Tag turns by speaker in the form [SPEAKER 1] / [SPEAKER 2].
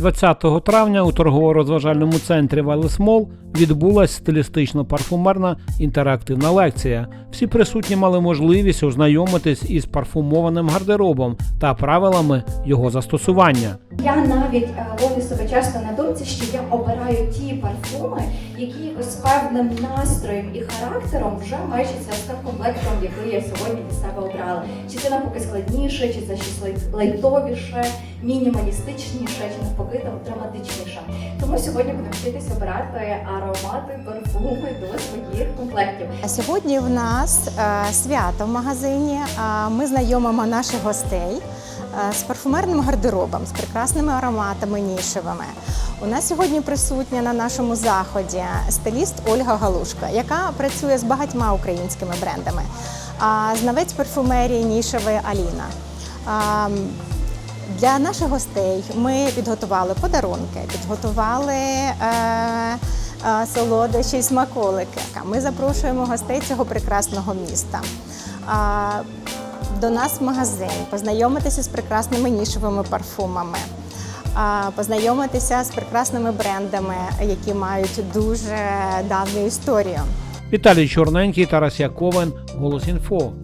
[SPEAKER 1] 20 травня у торгово-розважальному центрі Велесмол відбулася відбулась стилістично-парфумерна інтерактивна лекція. Всі присутні мали можливість ознайомитись із парфумованим гардеробом та правилами його застосування.
[SPEAKER 2] Я навіть е, ловлю себе часто на думці, що я обираю ті парфуми, які якось з певним настроєм і характером вже майжуться з тим комплектом, який я сьогодні для себе обрала. Чи це навпаки складніше, чи це щось лайтовіше, мінімалістичніше, чи навпаки там драматичніше. Тому сьогодні будемо вчитися обирати аромати, парфуми до своїх комплектів.
[SPEAKER 3] Сьогодні в нас е, свято в магазині. Е, Ми знайомимо наших гостей е, з парфумерним гардеробом, з прекрасними ароматами нішевими. У нас сьогодні присутня на нашому заході стиліст Ольга Галушка, яка працює з багатьма українськими брендами. А знавець парфумерії нішевої Аліна. Для наших гостей ми підготували подарунки, підготували е, е, солодощі й смаколики. Ми запрошуємо гостей цього прекрасного міста. До нас в магазин, познайомитися з прекрасними нішевими парфумами, познайомитися з прекрасними брендами, які мають дуже давню історію.
[SPEAKER 1] Віталій Чорненький, Тарас Яковин, Голос Інфо.